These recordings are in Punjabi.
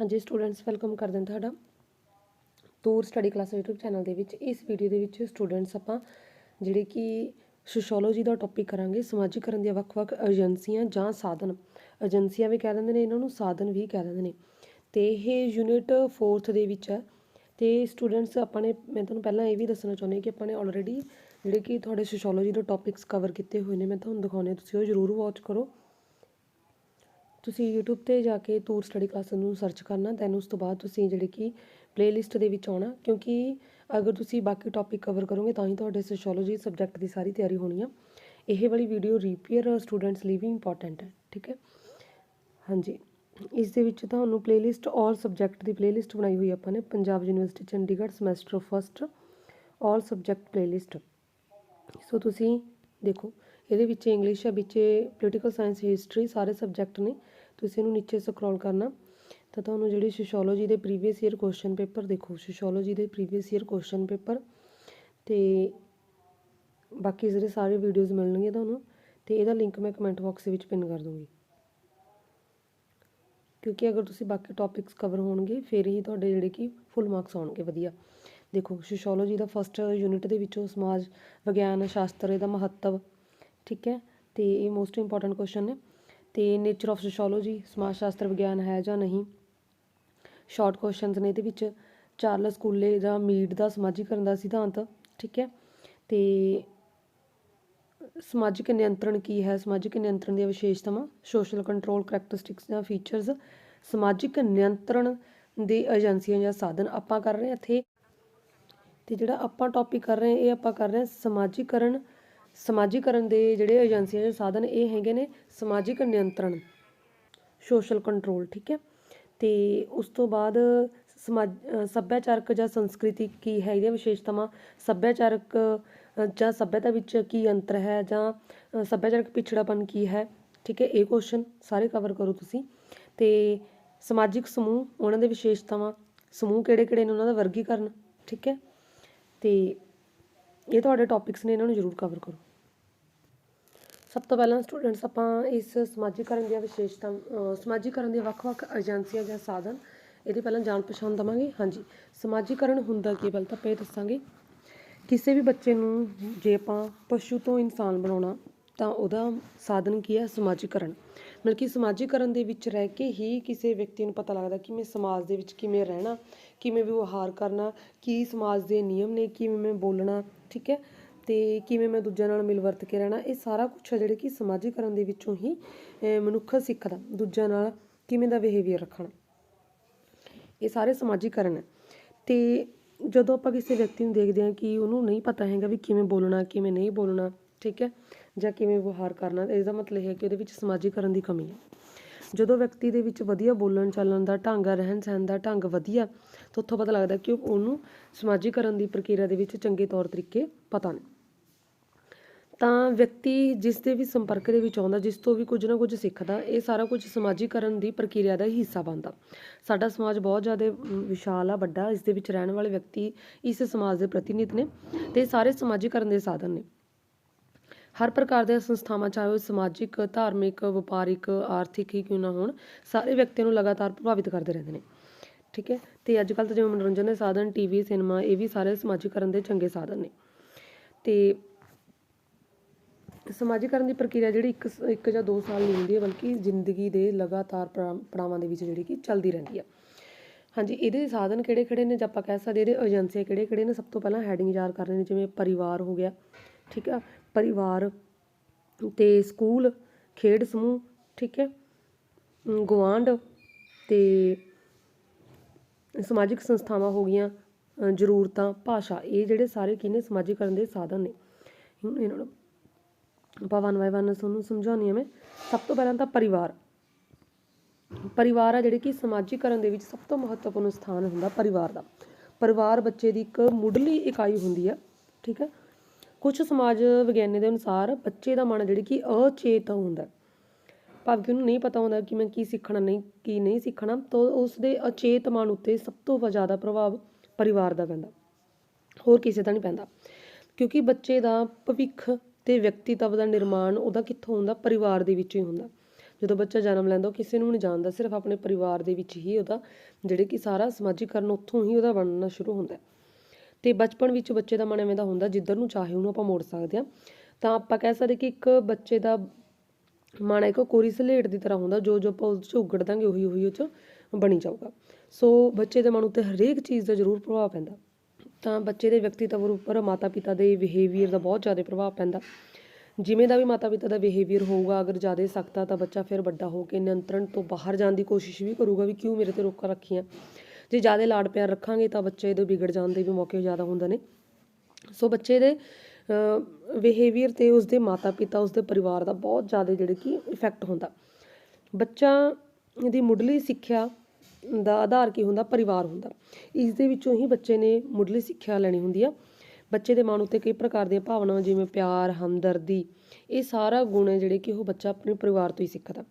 ਹਾਂਜੀ ਸਟੂਡੈਂਟਸ ਵੈਲਕਮ ਕਰਦੇ ਹਾਂ ਤੁਹਾਡਾ। Toor study class YouTube channel ਦੇ ਵਿੱਚ, ਇਸ ਵੀਡੀਓ ਦੇ ਵਿੱਚ ਸਟੂਡੈਂਟਸ ਆਪਾਂ ਜਿਹੜੇ ਕਿ ਸੋਸ਼ੀਓਲੋਜੀ ਦਾ ਟੌਪਿਕ ਕਰਾਂਗੇ, ਸਮਾਜੀਕਰਨ ਦੀਆਂ ਵੱਖ-ਵੱਖ ਏਜੰਸੀਆਂ ਜਾਂ ਸਾਧਨ। ਏਜੰਸੀਆਂ ਵੀ ਕਹਿ ਦਿੰਦੇ ਨੇ, ਇਹਨਾਂ ਨੂੰ ਸਾਧਨ ਵੀ ਕਹਿ ਦਿੰਦੇ ਨੇ। ਤੇ ਇਹ ਯੂਨਿਟ 4th ਦੇ ਵਿੱਚ ਹੈ। ਤੇ ਸਟੂਡੈਂਟਸ ਆਪਾਂ ਨੇ, ਮੈਂ ਤੁਹਾਨੂੰ ਪਹਿਲਾਂ ਇਹ ਵੀ ਦੱਸਣਾ ਚਾਹੁੰਦੀ ਕਿ ਆਪਾਂ ਨੇ ਆਲਰੇਡੀ ਜਿਹੜੇ ਕਿ ਤੁਹਾਡੇ ਸੋਸ਼ੀਓਲੋਜੀ ਦੇ ਟੌਪਿਕਸ ਕਵਰ ਕੀਤੇ ਹੋਏ ਨੇ, ਮੈਂ ਤੁਹਾਨੂੰ ਦਿਖਾਉਂਦੀ ਤੁਸੀਂ ਉਹ ਜ਼ਰੂਰ ਵਾਚ ਕਰੋ। ਤੁਸੀਂ YouTube ਤੇ ਜਾ ਕੇ ਤੂਰ ਸਟੱਡੀ ਕਲਾਸ ਨੂੰ ਸਰਚ ਕਰਨਾ ਦੈਨ ਉਸ ਤੋਂ ਬਾਅਦ ਤੁਸੀਂ ਜਿਹੜੇ ਕਿ ਪਲੇਲਿਸਟ ਦੇ ਵਿੱਚ ਆਉਣਾ, ਕਿਉਂਕਿ ਅਗਰ ਤੁਸੀਂ ਬਾਕੀ ਟੌਪਿਕ ਕਵਰ ਕਰੋਗੇ ਤਾਂ ਹੀ ਤੁਹਾਡੇ ਸੋਸ਼ੀਓਲੋਜੀ ਸਬਜੈਕਟ ਦੀ ਸਾਰੀ ਤਿਆਰੀ ਹੋਣੀ ਆ। ਇਹ ਵਾਲੀ ਵੀਡੀਓ ਰੀਪੀਅਰ ਸਟੂਡੈਂਟਸ ਲਈ ਵੀ ਇੰਪੋਰਟੈਂਟ ਹੈ, ਠੀਕ ਹੈ? ਹਾਂਜੀ, ਇਸ ਦੇ ਵਿੱਚ ਤੁਹਾਨੂੰ ਪਲੇਲਿਸਟ ਆਲ ਸਬਜੈਕਟ ਦੀ ਪਲੇਲਿਸਟ ਬਣਾਈ ਹੋਈ ਆਪਾਂ ਨੇ, Punjab university Chandigarh semester first all subject playlist so ਤੁਸੀਂ ਦੇਖੋ, ਇਹਦੇ ਵਿੱਚ ਇੰਗਲਿਸ਼ ਹੈ, ਵਿੱਚ ਪੋਲੀਟੀਕਲ ਸਾਇੰਸ ਹਿਸਟਰੀ ਸਾਰੇ ਸਬਜੈਕਟ ਨੇ। ਤੁਸੀਂ ਇਹਨੂੰ ਨੀਚੇ ਸਕਰੋਲ ਕਰਨਾ, ਤਾਂ ਤੁਹਾਨੂੰ ਜਿਹੜੇ ਸੋਸ਼ੀਓਲੋਜੀ ਦੇ ਪ੍ਰੀਵੀਅਸ ਈਅਰ ਕੁਐਸਚਨ ਪੇਪਰ ਦੇਖੋ ਸੋਸ਼ੀਓਲੋਜੀ ਦੇ ਪ੍ਰੀਵੀਅਸ ਈਅਰ ਕੁਐਸਚਨ ਪੇਪਰ ਤੇ ਬਾਕੀ ਜਿਹੜੇ ਸਾਰੇ ਵੀਡੀਓਜ਼ ਮਿਲਣਗੇ ਤੁਹਾਨੂੰ, ਤੇ ਇਹਦਾ ਲਿੰਕ ਮੈਂ ਕਮੈਂਟ ਬਾਕਸ ਵਿੱਚ ਪਿਨ ਕਰ ਦੂੰਗੀ। ਕਿਉਂਕਿ ਅਗਰ ਤੁਸੀਂ ਬਾਕੀ ਟੌਪਿਕਸ ਕਵਰ ਹੋਣਗੇ, ਫਿਰ ਹੀ ਤੁਹਾਡੇ ਜਿਹੜੇ ਕਿ ਫੁੱਲ ਮਾਰਕਸ ਆਉਣਗੇ, ਵਧੀਆ। ਦੇਖੋ ਸੋਸ਼ੀਓਲੋਜੀ ਦਾ ਫਸਟ ਯੂਨਿਟ ਦੇ ਵਿੱਚੋਂ ਸਮਾਜ ਵਿਗਿਆਨ, ਸ਼ਾਸਤਰ, ਇਹਦਾ ਮਹੱਤਵ, ਠੀਕ ਹੈ? ਤੇ ਇਹ ਮੋਸਟ ਇੰਪੋਰਟੈਂਟ ਕੁਐਸਚਨ ਨੇ। ਤੇ ਨੇਚਰ ਆਫ ਸੋਸ਼ੀਓਲੋਜੀ ਸਮਾਜ ਸ਼ਾਸਤਰ ਵਿਗਿਆਨ ਹੈ ਜਾਂ ਨਹੀਂ? ਸ਼ਾਰਟ ਕੁਐਸਚਨਸ ਨੇ ਇਹਦੇ ਵਿੱਚ ਚਾਰਲਸ ਕੂਲੇ ਦਾ ਮੀਡ ਦਾ ਸਮਾਜੀਕਰਨ ਦਾ ਸਿਧਾਂਤ, ਠੀਕ ਹੈ? ਤੇ ਸਮਾਜਿਕ ਨਿਯੰਤਰਣ ਕੀ ਹੈ? ਸਮਾਜਿਕ ਨਿਯੰਤਰਣ ਦੀਆਂ ਵਿਸ਼ੇਸ਼ਤਾਵਾਂ ਸੋਸ਼ਲ ਕੰਟਰੋਲ ਕਰੈਕਟਰਿਸਟਿਕਸ ਜਾਂ ਫੀਚਰਸ ਸਮਾਜਿਕ ਨਿਯੰਤਰਣ ਦੇ ਏਜੰਸੀਆਂ ਜਾਂ ਸਾਧਨ ਆਪਾਂ ਕਰ ਰਹੇ ਹਾਂ ਇੱਥੇ। ਤੇ ਜਿਹੜਾ ਆਪਾਂ ਟੌਪਿਕ ਕਰ ਰਹੇ ਹਾਂ, ਇਹ ਆਪਾਂ ਕਰ ਰਹੇ ਹਾਂ ਸਮਾਜੀਕਰਨ ਸਮਾਜੀਕਰਨ ਦੇ ਜਿਹੜੇ ਏਜੰਸੀਆਂ ਦੇ ਸਾਧਨ ਇਹ ਹੈਗੇ ਨੇ ਸਮਾਜਿਕ ਨਿਯੰਤਰਣ ਸੋਸ਼ਲ ਕੰਟਰੋਲ ਠੀਕ ਹੈ? ਤੇ ਉਸ ਤੋਂ ਬਾਅਦ ਸਮਾਜ ਸੱਭਿਆਚਾਰਕ ਜਾਂ ਸੰਸਕ੍ਰਿਤੀ ਕੀ ਹੈ ਇਹਦੀਆਂ ਵਿਸ਼ੇਸ਼ਤਾਵਾਂ? ਸੱਭਿਆਚਾਰਕ ਜਾਂ ਸੱਭਿਅਤਾ ਵਿੱਚ ਕੀ ਅੰਤਰ ਹੈ ਜਾਂ ਸੱਭਿਆਚਾਰਕ ਪਿਛੜਾਪਨ ਕੀ ਹੈ? ਠੀਕ ਹੈ, ਇਹ ਕੁਐਸਚਨ ਸਾਰੇ ਕਵਰ ਕਰੋ ਤੁਸੀਂ। ਤੇ ਸਮਾਜਿਕ ਸਮੂਹ, ਉਹਨਾਂ ਦੇ ਵਿਸ਼ੇਸ਼ਤਾਵਾਂ, ਸਮੂਹ ਕਿਹੜੇ ਕਿਹੜੇ ਨੇ ਉਹਨਾਂ ਦਾ ਵਰਗੀਕਰਨ, ਠੀਕ ਹੈ? ਤੇ ਇਹ ਤੁਹਾਡੇ ਟੌਪਿਕਸ ਨੇ, ਇਹਨਾਂ ਨੂੰ ਜ਼ਰੂਰ ਕਵਰ ਕਰੋ। ਸਭ ਤੋਂ ਪਹਿਲਾਂ ਸਟੂਡੈਂਟਸ ਆਪਾਂ ਇਸ ਸਮਾਜੀਕਰਨ ਦੀਆਂ ਵਿਸ਼ੇਸ਼ਤਾ ਸਮਾਜੀਕਰਨ ਦੀਆਂ ਵੱਖ-ਵੱਖ ਏਜੰਸੀਆਂ ਜਾਂ ਸਾਧਨ, ਇਹਦੀ ਪਹਿਲਾਂ ਜਾਣ ਪਛਾਣ ਦਵਾਂਗੇ। ਹਾਂਜੀ, ਸਮਾਜੀਕਰਨ ਹੁੰਦਾ ਕੀ ਪਹਿਲਾਂ ਤਾਂ ਆਪਾਂ ਇਹ ਦੱਸਾਂਗੇ। ਕਿਸੇ ਵੀ ਬੱਚੇ ਨੂੰ ਜੇ ਆਪਾਂ ਪਸ਼ੂ ਤੋਂ ਇਨਸਾਨ ਬਣਾਉਣਾ, ਤਾਂ ਉਹਦਾ ਸਾਧਨ ਕੀ ਹੈ? ਸਮਾਜੀਕਰਨ। ਮਤਲਬ ਕਿ ਸਮਾਜੀਕਰਨ ਦੇ ਵਿੱਚ ਰਹਿ ਕੇ ਹੀ ਕਿਸੇ ਵਿਅਕਤੀ ਨੂੰ ਪਤਾ ਲੱਗਦਾ ਕਿ ਮੈਂ ਸਮਾਜ ਦੇ ਵਿੱਚ ਕਿਵੇਂ ਰਹਿਣਾ, ਕਿਵੇਂ ਵਿਵਹਾਰ ਕਰਨਾ, ਕੀ ਸਮਾਜ ਦੇ ਨਿਯਮ ਨੇ, ਕਿਵੇਂ ਮੈਂ ਬੋਲਣਾ, ਠੀਕ ਹੈ? ਤੇ ਕਿਵੇਂ ਮੈਂ ਦੂਜਿਆਂ ਨਾਲ ਮਿਲ ਵਰਤ ਕੇ ਰਹਿਣਾ, ਇਹ ਸਾਰਾ ਕੁਝ ਹੈ ਜਿਹੜੇ ਕਿ ਸਮਾਜੀਕਰਨ ਦੇ ਵਿੱਚੋਂ ਹੀ ਮਨੁੱਖ ਸਿੱਖਦਾ, ਦੂਜਿਆਂ ਨਾਲ ਕਿਵੇਂ ਦਾ ਬਿਹੇਵੀਅਰ ਰੱਖਣਾ। ਇਹ ਸਾਰੇ ਸਮਾਜੀਕਰਨ ਹੈ ਤੇ ਜਦੋਂ ਆਪਾਂ ਕਿਸੇ ਵਿਅਕਤੀ ਨੂੰ ਦੇਖਦੇ ਹਾਂ ਕਿ ਉਹਨੂੰ ਨਹੀਂ ਪਤਾ ਹੈਗਾ ਵੀ ਕਿਵੇਂ ਬੋਲਣਾ, ਕਿਵੇਂ ਨਹੀਂ ਬੋਲਣਾ, ਠੀਕ ਹੈ, ਜਾਂ ਕਿਵੇਂ ਵਿਵਹਾਰ ਕਰਨਾ, ਤਾਂ ਇਹਦਾ ਮਤਲਬ ਇਹ ਹੈ ਕਿ ਉਹਦੇ ਵਿੱਚ ਸਮਾਜੀਕਰਨ ਦੀ ਕਮੀ ਹੈ। ਜਦੋਂ ਵਿਅਕਤੀ ਦੇ ਵਿੱਚ ਵਧੀਆ ਬੋਲਣ ਚਾਲਣ ਦਾ ਢੰਗ ਆ ਰਹਿਣ ਸਹਿਣ ਦਾ ਢੰਗ ਵਧੀਆ, ਤਾਂ ਉੱਥੋਂ ਪਤਾ ਲੱਗਦਾ ਕਿ ਉਹਨੂੰ ਸਮਾਜੀਕਰਨ ਦੀ ਪ੍ਰਕਿਰਿਆ ਦੇ ਵਿੱਚ ਚੰਗੇ ਤੌਰ ਤਰੀਕੇ ਪਤਾ ਨੇ। ਤਾਂ ਵਿਅਕਤੀ ਜਿਸ ਦੇ ਵੀ ਸੰਪਰਕ ਦੇ ਵਿੱਚ ਆਉਂਦਾ, ਜਿਸ ਤੋਂ ਵੀ ਕੁਝ ਨਾ ਕੁਝ ਸਿੱਖਦਾ, ਇਹ ਸਾਰਾ ਕੁਝ ਸਮਾਜੀਕਰਨ ਦੀ ਪ੍ਰਕਿਰਿਆ ਦਾ ਹੀ ਹਿੱਸਾ ਬਣਦਾ। ਸਾਡਾ ਸਮਾਜ ਬਹੁਤ ਜ਼ਿਆਦਾ ਵਿਸ਼ਾਲ ਆ, ਵੱਡਾ, ਇਸ ਦੇ ਵਿੱਚ ਰਹਿਣ ਵਾਲੇ ਵਿਅਕਤੀ ਇਸ ਸਮਾਜ ਦੇ ਪ੍ਰਤੀਨਿਧ ਨੇ ਤੇ ਸਾਰੇ ਸਮਾਜੀਕਰਨ ਦੇ ਸਾਧਨ ਨੇ। ਹਰ ਪ੍ਰਕਾਰ ਦੀਆਂ ਸੰਸਥਾਵਾਂ, ਚਾਹੇ ਉਹ ਸਮਾਜਿਕ, ਧਾਰਮਿਕ, ਵਪਾਰਿਕ, ਆਰਥਿਕ ਹੀ ਕਿਉਂ ਨਾ ਹੋਣ, ਸਾਰੇ ਵਿਅਕਤੀਆਂ ਨੂੰ ਲਗਾਤਾਰ ਪ੍ਰਭਾਵਿਤ ਕਰਦੇ ਰਹਿੰਦੇ ਨੇ। ਠੀਕ ਹੈ? ਤੇ ਅੱਜ ਕੱਲ੍ਹ ਤਾਂ ਜਿਵੇਂ ਮਨੋਰੰਜਨ ਦੇ ਸਾਧਨ, ਟੀਵੀ, ਸਿਨੇਮਾ, ਇਹ ਵੀ ਸਾਰੇ ਸਮਾਜੀਕਰਨ ਦੇ ਚੰਗੇ ਸਾਧਨ ਨੇ। ਤੇ ਸਮਾਜੀਕਰਨ ਦੀ ਪ੍ਰਕਿਰਿਆ ਜਿਹੜੀ ਇੱਕ ਸ- ਇੱਕ ਜਾਂ ਦੋ ਸਾਲ ਨਹੀਂ ਹੁੰਦੀ ਹੈ ਬਲਕਿ ਜ਼ਿੰਦਗੀ ਦੇ ਲਗਾਤਾਰ ਪੜਾ- ਪੜਾਵਾਂ ਦੇ ਵਿੱਚ ਜਿਹੜੀ ਕਿ ਚੱਲਦੀ ਰਹਿੰਦੀ ਆ ਹਾਂਜੀ ਇਹਦੇ ਸਾਧਨ ਕਿਹੜੇ ਕਿਹੜੇ ਨੇ ਜੇ ਆਪਾਂ ਕਹਿ ਸਕਦੇ ਇਹਦੇ ਏਜੰਸੀਆਂ ਕਿਹੜੇ ਕਿਹੜੇ ਨੇ? ਸਭ ਤੋਂ ਪਹਿਲਾਂ ਹੈਡਿੰਗ ਯਾਦ ਕਰ ਰਹੇ ਨੇ ਜਿਵੇਂ ਪਰਿਵਾਰ ਹੋ ਗਿਆ ਠੀਕ ਆ? ਪਰਿਵਾਰ ਤੇ ਸਕੂਲ ਖੇਡ ਸਮੂਹ ਠੀਕ ਹੈ? ਅਮ, ਗੁਆਂਢ ਤੇ ਸਮਾਜਿਕ ਸੰਸਥਾਵਾਂ ਹੋ ਗਈਆਂ ਜ਼ਰੂਰਤਾਂ ਭਾਸ਼ਾ ਇਹ ਜਿਹੜੇ ਸਾਰੇ ਕੀ ਨੇ? ਸਮਾਜੀਕਰਨ ਦੇ ਸਾਧਨ ਨੇ। ਇਹਨਾਂ ਨੂੰ ਆਪਾਂ ਵਨ ਬਾਏ ਵਨ ਤੁਹਾਨੂੰ ਸਮਝਾਉਣੀ ਆ ਮੈਂ। ਸਭ ਤੋਂ ਪਹਿਲਾਂ ਤਾਂ ਪਰਿਵਾਰ। ਪਰਿਵਾਰ ਆ ਜਿਹੜੇ ਕਿ ਸਮਾਜੀਕਰਨ ਦੇ ਵਿੱਚ ਸਭ ਤੋਂ ਮਹੱਤਵਪੂਰਨ ਸਥਾਨ ਹੁੰਦਾ ਪਰਿਵਾਰ ਦਾ। ਪਰਿਵਾਰ ਬੱਚੇ ਦੀ ਇੱਕ ਮੁੱਢਲੀ ਇਕਾਈ ਹੁੰਦੀ ਆ, ਠੀਕ ਹੈ ਕੁਝ ਸਮਾਜ ਵਿਗਿਆਨੀ ਦੇ ਅਨੁਸਾਰ ਬੱਚੇ ਦਾ ਮਨ ਜਿਹੜੀ ਕਿ ਅਚੇਤ ਹੁੰਦਾ ਭਾਵ ਕਿ ਉਹਨੂੰ ਨਹੀਂ ਪਤਾ ਹੁੰਦਾ ਕਿ ਮੈਂ ਕੀ ਸਿੱਖਣਾ, ਨਹੀਂ, ਕੀ ਨਹੀਂ ਸਿੱਖਣਾ, ਤਾਂ ਉਸ ਦੇ ਅਚੇਤ ਮਨ ਉੱਤੇ ਸਭ ਤੋਂ ਜ਼ਿਆਦਾ ਪ੍ਰਭਾਵ ਪਰਿਵਾਰ ਦਾ ਪੈਂਦਾ। ਹੋਰ ਕਿਸੇ ਦਾ ਨਹੀਂ ਪੈਂਦਾ। ਕਿਉਂਕਿ ਬੱਚੇ ਦਾ ਭਵਿੱਖ ਤੇ ਵਿਅਕਤੀਤਵ ਦਾ ਨਿਰਮਾਣ ਉਹਦਾ ਕਿੱਥੋਂ ਹੁੰਦਾ? ਪਰਿਵਾਰ ਦੇ ਵਿੱਚੋਂ ਹੀ ਹੁੰਦਾ। ਜਦੋਂ ਬੱਚਾ ਜਨਮ ਲੈਂਦਾ, ਉਹ ਕਿਸੇ ਨੂੰ ਨਹੀਂ ਜਾਣਦਾ, ਸਿਰਫ ਆਪਣੇ ਪਰਿਵਾਰ ਦੇ ਵਿੱਚ ਹੀ ਉਹਦਾ, ਜਿਹੜੇ ਕਿ ਸਾਰਾ ਸਮਾਜੀਕਰਨ ਉੱਥੋਂ ਹੀ ਉਹਦਾ ਬਣਨਾ ਸ਼ੁਰੂ ਹੁੰਦਾ। ਹੈ ਤੇ ਬਚਪਨ ਵਿੱਚ ਬੱਚੇ ਦਾ ਮਨ ਐਵੇਂ ਦਾ ਹੁੰਦਾ, ਜਿੱਧਰ ਨੂੰ ਚਾਹੇ ਉਹਨੂੰ ਆਪਾਂ ਮੋੜ ਸਕਦੇ ਹਾਂ। ਤਾਂ ਆਪਾਂ ਕਹਿ ਸਕਦੇ ਕਿ ਇੱਕ ਬੱਚੇ ਦਾ ਮਨ ਇੱਕ ਕੋਰੀ ਸਲੇਟ ਦੀ ਤਰ੍ਹਾਂ ਹੁੰਦਾ ਜੋ ਜੋ ਆਪਾਂ ਉਸ 'ਚ ਉਗੜ ਦਾਂਗੇ ਉਹੀ ਉਹੀ ਉਹ 'ਚ ਬਣੀ ਜਾਊਗਾ। ਸੋ ਬੱਚੇ ਦੇ ਮਨ ਉੱਤੇ ਹਰੇਕ ਚੀਜ਼ ਦਾ ਜ਼ਰੂਰ ਪ੍ਰਭਾਵ ਪੈਂਦਾ। ਤਾਂ ਬੱਚੇ ਦੇ ਵਿਅਕਤੀਤਵ ਉੱਪਰ ਮਾਤਾ ਪਿਤਾ ਦੇ ਬਿਹੇਵੀਅਰ ਦਾ ਬਹੁਤ ਜ਼ਿਆਦਾ ਪ੍ਰਭਾਵ ਪੈਂਦਾ। ਜਿਵੇਂ ਦਾ ਵੀ ਮਾਤਾ ਪਿਤਾ ਦਾ ਬਿਹੇਵੀਅਰ ਹੋਊਗਾ, ਅਗਰ ਜ਼ਿਆਦਾ ਸਖਤ ਆ ਤਾਂ ਬੱਚਾ ਫਿਰ ਵੱਡਾ ਹੋ ਕੇ ਨਿਯੰਤਰਣ ਤੋਂ ਬਾਹਰ ਜਾਣ ਦੀ ਕੋਸ਼ਿਸ਼ ਵੀ ਕਰੂਗਾ ਵੀ ਕਿਉਂ ਮੇਰੇ ਤੇ ਰੋਕਾਂ ਰੱਖੀਆਂ। ਜੇ ਜ਼ਿਆਦਾ ਲਾਡ ਪਿਆਰ ਰੱਖਾਂਗੇ ਤਾਂ ਬੱਚੇ ਦੇ ਵਿਗੜ ਜਾਣ ਦੇ ਵੀ ਮੌਕੇ ਜ਼ਿਆਦਾ ਹੁੰਦੇ ਨੇ। ਸੋ ਬੱਚੇ ਦੇ ਬਿਹੇਵੀਅਰ ਤੇ ਉਸਦੇ ਮਾਤਾ ਪਿਤਾ ਉਸਦੇ ਪਰਿਵਾਰ ਦਾ ਬਹੁਤ ਜ਼ਿਆਦਾ ਜਿਹੜੇ ਕਿ ਇਫੈਕਟ ਹੁੰਦਾ। ਬੱਚਾ ਦੀ ਮੁੱਢਲੀ ਸਿੱਖਿਆ ਦਾ ਆਧਾਰ ਕੀ ਹੁੰਦਾ? ਪਰਿਵਾਰ ਹੁੰਦਾ। ਇਸ ਦੇ ਵਿੱਚੋਂ ਹੀ ਬੱਚੇ ਨੇ ਮੁੱਢਲੀ ਸਿੱਖਿਆ ਲੈਣੀ ਹੁੰਦੀ ਆ। ਬੱਚੇ ਦੇ ਮਨ ਉੱਤੇ ਕਈ ਪ੍ਰਕਾਰ ਦੀਆਂ ਭਾਵਨਾਵਾਂ, ਜਿਵੇਂ ਪਿਆਰ, ਹਮਦਰਦੀ, ਇਹ ਸਾਰਾ ਗੁਣ ਹੈ ਜਿਹੜੇ ਕਿ ਉਹ ਬੱਚਾ ਆਪਣੇ ਪਰਿਵਾਰ ਤੋਂ ਹੀ ਸਿੱਖਦਾ।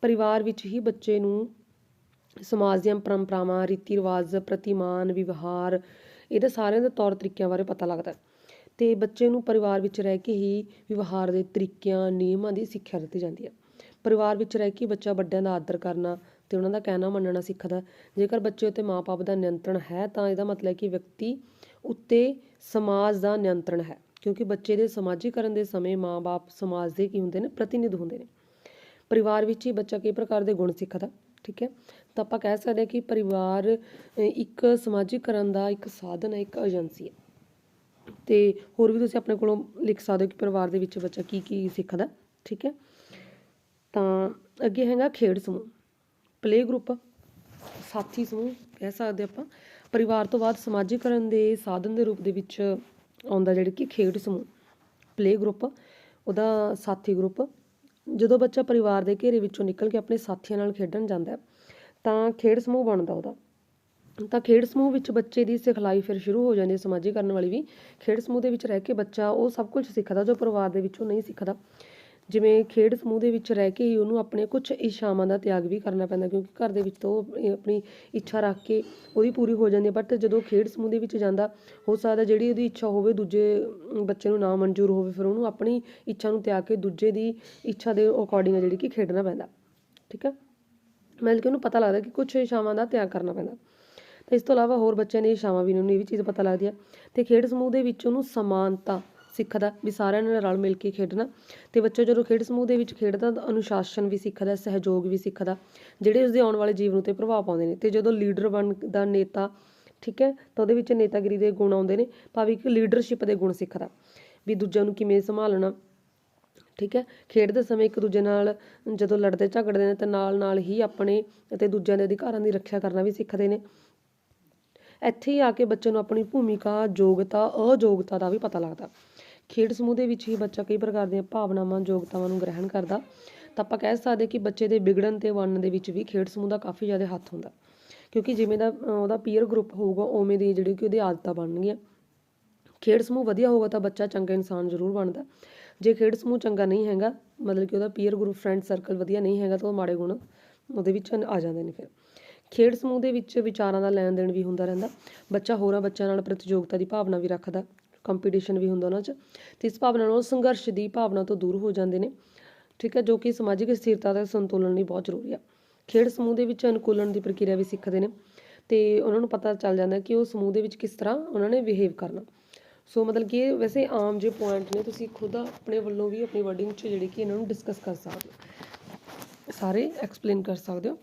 ਪਰਿਵਾਰ ਵਿੱਚ ਹੀ ਬੱਚੇ ਨੂੰ ਸਮਾਜ ਦੀਆਂ ਪਰੰਪਰਾਵਾਂ, ਰੀਤੀ ਰਿਵਾਜ, ਪ੍ਰਤੀਮਾਨ, ਵਿਵਹਾਰ, ਇਹਦੇ ਸਾਰਿਆਂ ਦੇ ਤੌਰ ਤਰੀਕਿਆਂ ਬਾਰੇ ਪਤਾ ਲੱਗਦਾ ਤੇ ਬੱਚੇ ਨੂੰ ਪਰਿਵਾਰ ਵਿੱਚ ਰਹਿ ਕੇ ਹੀ ਵਿਵਹਾਰ ਦੇ ਤਰੀਕਿਆਂ, ਨਿਯਮਾਂ ਦੀ ਸਿੱਖਿਆ ਦਿੱਤੀ ਜਾਂਦੀ ਹੈ। ਪਰਿਵਾਰ ਵਿੱਚ ਰਹਿ ਕੇ ਬੱਚਾ ਵੱਡਿਆਂ ਦਾ ਆਦਰ ਕਰਨਾ ਤੇ ਉਹਨਾਂ ਦਾ ਕਹਿਣਾ ਮੰਨਣਾ ਸਿੱਖਦਾ। ਜੇਕਰ ਬੱਚੇ ਉੱਤੇ ਮਾਪੇ ਦਾ ਨਿਯੰਤਰਣ ਹੈ, ਤਾਂ ਇਹਦਾ ਮਤਲਬ ਹੈ ਕਿ ਵਿਅਕਤੀ ਉੱਤੇ ਸਮਾਜ ਦਾ ਨਿਯੰਤਰਣ ਹੈ, ਕਿਉਂਕਿ ਬੱਚੇ ਦੇ ਸਮਾਜੀਕਰਨ ਦੇ ਸਮੇਂ ਮਾਪੇ ਸਮਾਜ ਦੇ ਕੀ ਹੁੰਦੇ ਨੇ, ਪ੍ਰਤੀਨਿਧ ਹੁੰਦੇ ਨੇ। ਪਰਿਵਾਰ ਵਿੱਚ ਹੀ ਬੱਚਾ ਕਈ ਪ੍ਰਕਾਰ ਦੇ ਗੁਣ ਸਿੱਖਦਾ, ਠੀਕ ਹੈ? ਤਾਂ ਆਪਾਂ ਕਹਿ ਸਕਦੇ ਹਾਂ ਕਿ ਪਰਿਵਾਰ ਇੱਕ ਸਮਾਜੀਕਰਨ ਦਾ ਇੱਕ ਸਾਧਨ ਹੈ, ਇੱਕ ਏਜੰਸੀ ਹੈ। ਤੇ ਹੋਰ ਵੀ ਤੁਸੀਂ ਆਪਣੇ ਕੋਲੋਂ ਲਿਖ ਸਕਦੇ ਹੋ ਕਿ ਪਰਿਵਾਰ ਦੇ ਵਿੱਚ ਬੱਚਾ ਕੀ ਕੀ ਸਿੱਖਦਾ, ਠੀਕ ਹੈ? ਤਾਂ ਅੱਗੇ ਹੈਗਾ ਖੇਡ ਸਮੂਹ ਪਲੇ ਗਰੁੱਪ ਸਾਥੀ ਸਮੂਹ ਕਹਿ ਸਕਦੇ ਆਪਾਂ। ਪਰਿਵਾਰ ਤੋਂ ਬਾਅਦ ਸਮਾਜੀਕਰਨ ਦੇ ਸਾਧਨ ਦੇ ਰੂਪ ਦੇ ਵਿੱਚ ਆਉਂਦਾ ਜਿਹੜੇ ਕਿ ਖੇਡ ਸਮੂਹ ਪਲੇ ਗਰੁੱਪ ਉਹਦਾ ਸਾਥੀ ਗਰੁੱਪ ਜਦੋਂ ਬੱਚਾ ਪਰਿਵਾਰ ਦੇ ਘੇਰੇ ਵਿੱਚੋਂ ਨਿਕਲ ਕੇ ਆਪਣੇ ਸਾਥੀਆਂ ਨਾਲ ਖੇਡਣ ਜਾਂਦਾ ਤਾਂ ਖੇਡ ਸਮੂਹ ਬਣਦਾ ਉਹਦਾ। ਤਾਂ ਖੇਡ ਸਮੂਹ ਵਿੱਚ ਬੱਚੇ ਦੀ ਸਿਖਲਾਈ ਫਿਰ ਸ਼ੁਰੂ ਹੋ ਜਾਂਦੀ ਹੈ, ਸਮਾਜੀਕਰਨ ਵਾਲੀ ਵੀ। ਖੇਡ ਸਮੂਹ ਦੇ ਵਿੱਚ ਰਹਿ ਕੇ ਬੱਚਾ ਉਹ ਸਭ ਕੁਝ ਸਿੱਖਦਾ ਜੋ ਪਰਿਵਾਰ ਦੇ ਵਿੱਚੋਂ ਨਹੀਂ ਸਿੱਖਦਾ। ਜਿਵੇਂ ਖੇਡ ਸਮੂਹ ਦੇ ਵਿੱਚ ਰਹਿ ਕੇ ਹੀ ਉਹਨੂੰ ਆਪਣੇ ਕੁਝ ਇੱਛਾਵਾਂ ਦਾ ਤਿਆਗ ਵੀ ਕਰਨਾ ਪੈਂਦਾ, ਕਿਉਂਕਿ ਘਰ ਦੇ ਵਿੱਚ ਤਾਂ ਉਹ ਆਪਣੀ ਇੱਛਾ ਰੱਖ ਕੇ ਉਹਦੀ ਪੂਰੀ ਹੋ ਜਾਂਦੀ ਹੈ ਬਟ ਜਦੋਂ ਖੇਡ ਸਮੂਹ ਦੇ ਵਿੱਚ ਜਾਂਦਾ, ਹੋ ਸਕਦਾ ਜਿਹੜੀ ਉਹਦੀ ਇੱਛਾ ਹੋਵੇ ਦੂਜੇ ਬੱਚੇ ਨੂੰ ਨਾ ਮਨਜ਼ੂਰ ਹੋਵੇ, ਫਿਰ ਉਹਨੂੰ ਆਪਣੀ ਇੱਛਾ ਨੂੰ ਤਿਆਗ ਕੇ ਦੂਜੇ ਦੀ ਇੱਛਾ ਦੇ ਅਕੋਰਡਿੰਗ ਜਿਹੜੀ ਕਿ ਖੇਡਣਾ ਪੈਂਦਾ, ਠੀਕ ਹੈ ਮਤਲਬ ਕਿ ਉਹਨੂੰ ਪਤਾ ਲੱਗਦਾ ਕਿ ਕੁਝ ਇੱਛਾਵਾਂ ਦਾ ਤਿਆਗ ਕਰਨਾ ਪੈਂਦਾ। ਤੇ ਇਸ ਤੋਂ ਇਲਾਵਾ ਹੋਰ ਬੱਚਿਆਂ ਦੀਆਂ ਇੱਛਾਵਾਂ ਵੀ ਉਹਨੂੰ ਇਹ ਵੀ ਚੀਜ਼ ਪਤਾ ਲੱਗਦੀ ਹੈ ਤੇ ਖੇਡ ਸਮੂਹ ਦੇ ਵਿੱਚ ਉਹਨੂੰ ਸਮਾਨਤਾ ਸਿੱਖਦਾ ਵੀ ਸਾਰਿਆਂ ਨਾਲ ਰਲ ਮਿਲ ਕੇ ਖੇਡਣਾ ਤੇ ਬੱਚਾ ਜਦੋਂ ਖੇਡ ਸਮੂਹ ਦੇ ਵਿੱਚ ਖੇਡਦਾ ਤਾਂ ਅਨੁਸ਼ਾਸਨ ਵੀ ਸਿੱਖਦਾ, ਸਹਿਯੋਗ ਵੀ ਸਿੱਖਦਾ, ਜਿਹੜੇ ਉਸਦੇ ਆਉਣ ਵਾਲੇ ਜੀਵਨ ਉੱਤੇ ਪ੍ਰਭਾਵ ਪਾਉਂਦੇ ਨੇ ਤੇ ਜਦੋਂ ਲੀਡਰ ਬਣਦਾ ਨੇਤਾ, ਠੀਕ ਹੈ, ਤਾਂ ਉਹਦੇ ਵਿੱਚ ਨੇਤਾਗਿਰੀ ਦੇ ਗੁਣ ਆਉਂਦੇ ਨੇ, ਭਾਵੇਂ ਇੱਕ ਲੀਡਰਸ਼ਿਪ ਦੇ ਗੁਣ ਸਿੱਖਦਾ, ਵੀ ਦੂਜਿਆਂ ਨੂੰ ਕਿਵੇਂ ਸੰਭਾਲਣਾ, ਠੀਕ ਹੈ, ਖੇਡਦੇ ਸਮੇਂ ਇੱਕ ਦੂਜੇ ਨਾਲ ਜਦੋਂ ਲੜਦੇ ਝਗੜਦੇ ਨੇ ਤਾਂ ਨਾਲ ਨਾਲ ਹੀ ਆਪਣੇ ਅਤੇ ਦੂਜਿਆਂ ਦੇ ਅਧਿਕਾਰਾਂ ਦੀ ਰੱਖਿਆ ਕਰਨਾ ਵੀ ਸਿੱਖਦੇ ਨੇ। ਇੱਥੇ ਹੀ ਆ ਕੇ ਬੱਚੇ ਨੂੰ ਆਪਣੀ ਭੂਮਿਕਾ, ਯੋਗਤਾ, ਅਯੋਗਤਾ ਦਾ ਵੀ ਪਤਾ ਲੱਗਦਾ। ਖੇਡ ਸਮੂਹ ਦੇ ਵਿੱਚ ਹੀ ਬੱਚਾ ਕਈ ਪ੍ਰਕਾਰ ਦੀਆਂ ਭਾਵਨਾਵਾਂ, ਯੋਗਤਾਵਾਂ ਨੂੰ ਗ੍ਰਹਿਣ ਕਰਦਾ। ਤਾਂ ਆਪਾਂ ਕਹਿ ਸਕਦੇ ਕਿ ਬੱਚੇ ਦੇ ਵਿਗੜਨ ਤੇ ਬਣਨ ਦੇ ਵਿੱਚ ਵੀ ਖੇਡ ਸਮੂਹ ਦਾ ਕਾਫੀ ਜ਼ਿਆਦਾ ਹੱਥ ਹੁੰਦਾ। ਕਿਉਂਕਿ ਜਿਵੇਂ ਦਾ ਉਹਦਾ ਪੀਅਰ ਗਰੁੱਪ ਹੋਊਗਾ, ਉਵੇਂ ਦੀ ਜਿਹੜੀ ਕਿ ਉਹਦੀ ਆਦਤਾਂ ਬਣਨਗੀਆਂ। ਖੇਡ ਸਮੂਹ ਵਧੀਆ ਹੋਊਗਾ ਤਾਂ ਬੱਚਾ ਚੰਗਾ ਇਨਸਾਨ ਜ਼ਰੂਰ ਬਣਦਾ। ਜੇ ਖੇਡ ਸਮੂਹ ਚੰਗਾ ਨਹੀਂ ਹੈਗਾ, ਮਤਲਬ ਕਿ ਉਹਦਾ ਪੀਅਰ ਗਰੁੱਪ ਫਰੈਂਡ ਸਰਕਲ ਵਧੀਆ ਨਹੀਂ ਹੈਗਾ, ਤਾਂ ਉਹ ਮਾੜੇ ਗੁਣ ਉਹਦੇ ਵਿੱਚ ਆ ਜਾਂਦੇ ਨੇ ਫਿਰ। ਖੇਡ ਸਮੂਹ ਦੇ ਵਿੱਚ ਵਿਚਾਰਾਂ ਦਾ ਲੈਣ ਦੇਣ ਵੀ ਹੁੰਦਾ ਰਹਿੰਦਾ। ਬੱਚਾ ਹੋਰਾਂ ਬੱਚਿਆਂ ਨਾਲ ਪ੍ਰਤੀਯੋਗਤਾ ਦੀ ਭਾਵਨਾ ਵੀ ਰੱਖਦਾ। ਕੰਪੀਟੀਸ਼ਨ ਵੀ ਹੁੰਦਾ ਉਹਨਾਂ 'ਚ, ਤੇ ਇਸ ਭਾਵਨਾ ਨਾਲ ਸੰਘਰਸ਼ ਦੀ ਭਾਵਨਾ ਤੋਂ ਦੂਰ ਹੋ ਜਾਂਦੇ ਨੇ, ਠੀਕ ਹੈ, ਜੋ ਕਿ ਸਮਾਜਿਕ ਸਥਿਰਤਾ ਦਾ ਸੰਤੁਲਨ ਲਈ ਬਹੁਤ ਜ਼ਰੂਰੀ ਆ। ਖੇਡ ਸਮੂਹ ਦੇ ਵਿੱਚ ਅਨੁਕੂਲਨ ਦੀ ਪ੍ਰਕਿਰਿਆ ਵੀ ਸਿੱਖਦੇ ਨੇ, ਤੇ ਉਹਨਾਂ ਨੂੰ ਪਤਾ ਚੱਲ ਜਾਂਦਾ ਕਿ ਉਹ ਸਮੂਹ ਦੇ ਵਿੱਚ ਕਿਸ ਤਰ੍ਹਾਂ ਉਹਨਾਂ ਨੇ ਬਿਹੇਵ ਕਰਨਾ। ਸੋ ਮਤਲਬ ਕਿ ਇਹ ਵੈਸੇ ਆਮ ਜਿਹੇ ਪੁਆਇੰਟ ਨੇ, ਤੁਸੀਂ ਖੁਦ ਆਪਣੇ ਵੱਲੋਂ ਵੀ ਆਪਣੀ ਵਰਡਿੰਗ 'ਚ ਜਿਹੜੀ ਕਿ ਇਹਨਾਂ ਨੂੰ ਡਿਸਕਸ ਕਰ ਸਕਦੇ ਹੋ। ਸਾਰੇ ਐਕਸਪਲੇਨ ਕਰ ਸਕਦੇ ਹੋ।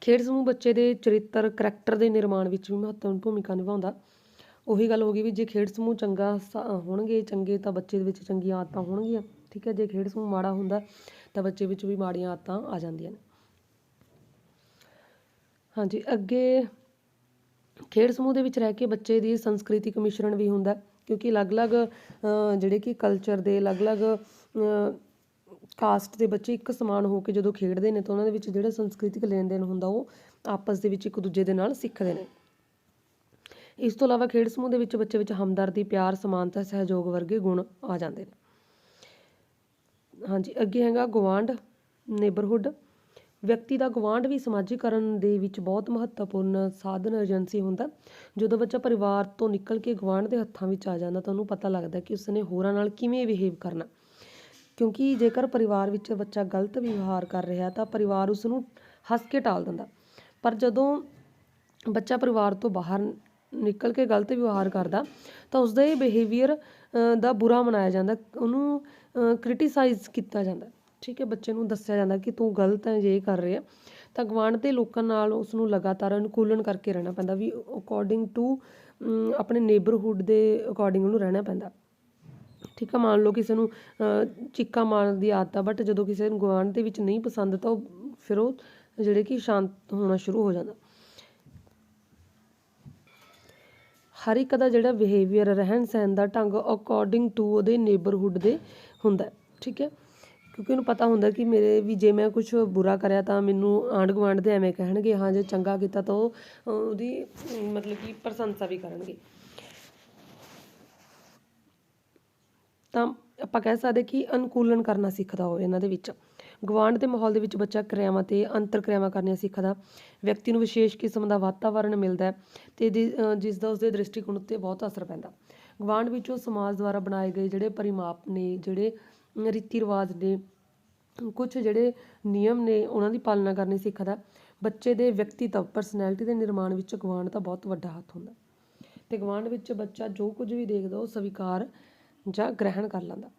ਖੇਡ ਸਮੂਹ ਬੱਚੇ ਦੇ ਚਰਿੱਤਰ ਕਰੈਕਟਰ ਦੇ ਨਿਰਮਾਣ ਵਿੱਚ ਵੀ ਮਹੱਤਵਪੂਰਨ ਭੂਮਿਕਾ ਨਿਭਾਉਂਦਾ। ਉਹੀ ਗੱਲ ਹੋ ਗਈ ਵੀ ਜੇ ਖੇਡ ਸਮੂਹ ਚੰਗਾ ਸ- ਹੋਣਗੇ, ਚੰਗੇ ਤਾਂ ਬੱਚੇ ਦੇ ਵਿੱਚ ਚੰਗੀਆਂ ਆਦਤਾਂ ਹੋਣਗੀਆਂ, ਠੀਕ ਹੈ? ਜੇ ਖੇਡ ਸਮੂਹ ਮਾੜਾ ਹੁੰਦਾ, ਤਾਂ ਬੱਚੇ ਵਿੱਚ ਵੀ ਮਾੜੀਆਂ ਆਦਤਾਂ ਆ ਜਾਂਦੀਆਂ ਨੇ। ਹਾਂਜੀ, ਅੱਗੇ ਖੇਡ ਸਮੂਹ ਦੇ ਵਿੱਚ ਰਹਿ ਕੇ ਬੱਚੇ ਦੀ ਸੰਸਕ੍ਰਿਤਿਕ ਮਿਸ਼ਰਣ ਵੀ ਹੁੰਦਾ, ਕਿਉਂਕਿ ਅਲੱਗ-ਅਲੱਗ ਜਿਹੜੇ ਕਿ ਕਲਚਰ ਦੇ ਅਲੱਗ-ਅਲੱਗ ਕਾਸਟ ਦੇ ਬੱਚੇ ਇੱਕ ਸਮਾਨ ਹੋ ਕੇ ਜਦੋਂ ਖੇਡਦੇ ਨੇ, ਤਾਂ ਉਹਨਾਂ ਦੇ ਵਿੱਚ ਜਿਹੜਾ ਸੰਸਕ੍ਰਿਤਿਕ ਲੈਣ ਦੇਣ ਹੁੰਦਾ, ਉਹ ਆਪਸ ਦੇ ਵਿੱਚ ਇੱਕ ਦੂਜੇ ਦੇ ਨਾਲ ਸਿੱਖਦੇ ਨੇ। ਇਸ ਤੋਂ ਇਲਾਵਾ ਖੇਡ ਸਮੂਹ ਦੇ ਵਿੱਚ ਬੱਚੇ ਵਿੱਚ ਹਮਦਰਦੀ, ਪਿਆਰ, ਸਮਾਨਤਾ, ਸਹਿਯੋਗ ਵਰਗੇ ਗੁਣ ਆ ਜਾਂਦੇ ਨੇ। ਹਾਂਜੀ, ਅੱਗੇ ਹੈਗਾ ਗਵਾਂਢ ਨੇਬਰਹੁੱਡ ਵਿਅਕਤੀ ਦਾ ਗਵਾਂਢ ਵੀ ਸਮਾਜੀਕਰਨ ਦੇ ਵਿੱਚ ਬਹੁਤ ਮਹੱਤਵਪੂਰਨ ਸਾਧਨ ਏਜੰਸੀ ਹੁੰਦਾ। ਜਦੋਂ ਬੱਚਾ ਪਰਿਵਾਰ ਤੋਂ ਨਿਕਲ ਕੇ ਗਵਾਂਢ ਦੇ ਹੱਥਾਂ ਵਿੱਚ ਆ ਜਾਂਦਾ, ਤਾਂ ਉਹਨੂੰ ਪਤਾ ਲੱਗਦਾ ਕਿ ਉਸਨੇ ਹੋਰਾਂ ਨਾਲ ਕਿਵੇਂ ਬਿਹੇਵ ਕਰਨਾ। ਕਿਉਂਕਿ ਜੇਕਰ ਪਰਿਵਾਰ ਵਿੱਚ ਬੱਚਾ ਗਲਤ ਵਿਵਹਾਰ ਕਰ ਰਿਹਾ ਤਾਂ ਪਰਿਵਾਰ ਉਸ ਨੂੰ ਹੱਸ ਕੇ ਟਾਲ ਦਿੰਦਾ। ਪਰ ਜਦੋਂ ਬੱਚਾ ਪਰਿਵਾਰ ਤੋਂ ਬਾਹਰ ਨਿਕਲ ਕੇ ਗਲਤ ਵਿਵਹਾਰ ਕਰਦਾ ਤਾਂ ਉਸਦਾ ਇਹ ਬਿਹੇਵੀਅਰ ਦਾ ਬੁਰਾ ਮਨਾਇਆ ਜਾਂਦਾ ਉਹਨੂੰ ਕ੍ਰਿਟੀਸਾਈਜ਼ ਕੀਤਾ ਜਾਂਦਾ। ਠੀਕ ਹੈ ਬੱਚੇ ਨੂੰ ਦੱਸਿਆ ਜਾਂਦਾ ਕਿ ਤੂੰ ਗਲਤ ਹੈ ਜੇ ਇਹ ਕਰ ਰਿਹਾ ਤਾਂ ਗਵਾਂਢ ਦੇ ਲੋਕਾਂ ਨਾਲ ਉਸ ਨੂੰ ਲਗਾਤਾਰ ਅਨੁਕੂਲਨ ਕਰਕੇ ਰਹਿਣਾ ਪੈਂਦਾ ਵੀ ਅਕੋਰਡਿੰਗ ਟੂ ਆਪਣੇ ਨੇਬਰਹੁੱਡ ਦੇ ਅਕੋਰਡਿੰਗ ਉਹਨੂੰ ਰਹਿਣਾ ਪੈਂਦਾ। ਠੀਕ ਆ ਮੰਨ ਲਓ ਕਿਸੇ ਨੂੰ ਅਹ, ਮਾਰਨ ਦੀ ਆਦਤ ਆ ਬਟ ਜਦੋਂ ਕਿਸੇ ਨੂੰ ਗੁਆਂਢ ਦੇ ਵਿੱਚ ਨਹੀਂ ਪਸੰਦ ਤਾਂ ਉਹ ਫਿਰ ਉਹ ਜਿਹੜੇ ਕਿ ਸ਼ਾਂਤ ਹੋਣਾ ਸ਼ੁਰੂ ਹੋ ਜਾਂਦਾ। ਹਰ ਇੱਕ ਦਾ ਜਿਹੜਾ ਬਿਹੇਵੀਅਰ ਰਹਿਣ ਸਹਿਣ ਦਾ ਢੰਗ ਅਕੋਰਡਿੰਗ ਟੂ ਉਹਦੇ ਨੇਬਰਹੁੱਡ ਦੇ ਹੁੰਦਾ ਠੀਕ ਹੈ? ਕਿਉਂਕਿ ਉਹਨੂੰ ਪਤਾ ਹੁੰਦਾ ਕਿ ਮੇਰੇ ਵੀ ਜੇ ਮੈਂ ਕੁਝ ਬੁਰਾ ਕਰਿਆ ਤਾਂ ਮੈਨੂੰ ਆਂਢ ਗੁਆਂਢ ਦੇ ਐਵੇਂ ਕਹਿਣਗੇ, ਹਾਂ, ਜੇ ਚੰਗਾ ਕੀਤਾ ਤਾਂ ਉਹ ਉਹਦੀ ਮਤਲਬ ਕਿ ਪ੍ਰਸ਼ੰਸਾ ਵੀ ਕਰਨਗੇ। ਤਾਂ ਆਪਾਂ ਕਹਿ ਸਕਦੇ ਕਿ ਅਨੁਕੂਲਨ ਕਰਨਾ ਸਿੱਖਦਾ ਹੋਵੇ ਇਹਨਾਂ ਦੇ ਵਿੱਚ। ਗਵਾਂਢ ਦੇ ਮਾਹੌਲ ਦੇ ਵਿੱਚ ਬੱਚਾ ਕਿਰਿਆਵਾਂ ਤੇ ਅੰਤਰ ਕਿਰਿਆਵਾਂ ਕਰਨੀਆਂ ਸਿੱਖਦਾ ਵਿਅਕਤੀ ਨੂੰ ਵਿਸ਼ੇਸ਼ ਕਿਸਮ ਦਾ ਵਾਤਾਵਰਣ ਮਿਲਦਾ ਹੈ ਤੇ ਜਿਸ ਦਾ ਉਸਦੇ ਦ੍ਰਿਸ਼ਟੀਕੋਣ ਉੱਤੇ ਬਹੁਤ ਅਸਰ ਪੈਂਦਾ ਗਵਾਂਢ ਵਿੱਚੋਂ ਸਮਾਜ ਦੁਆਰਾ ਬਣਾਏ ਗਏ ਜਿਹੜੇ ਪਰਿਮਾਪ ਨੇ, ਜਿਹੜੇ ਰੀਤੀ ਰਿਵਾਜ ਨੇ ਕੁਝ ਜਿਹੜੇ ਨਿਯਮ ਨੇ, ਉਹਨਾਂ ਦੀ ਪਾਲਣਾ ਕਰਨੀ ਸਿੱਖਦਾ ਬੱਚੇ ਦੇ ਵਿਅਕਤੀਤਵ ਪਰਸਨੈਲਿਟੀ ਦੇ ਨਿਰਮਾਣ ਵਿੱਚ ਗਵਾਂਢ ਦਾ ਬਹੁਤ ਵੱਡਾ ਹੱਥ ਹੁੰਦਾ ਤੇ ਗਵਾਂਢ ਵਿੱਚ ਬੱਚਾ ਜੋ ਕੁਝ ਵੀ ਦੇਖਦਾ, ਉਹ ਸਵੀਕਾਰ ਜਾਂ ਗ੍ਰਹਿਣ ਕਰ ਲੈਂਦਾ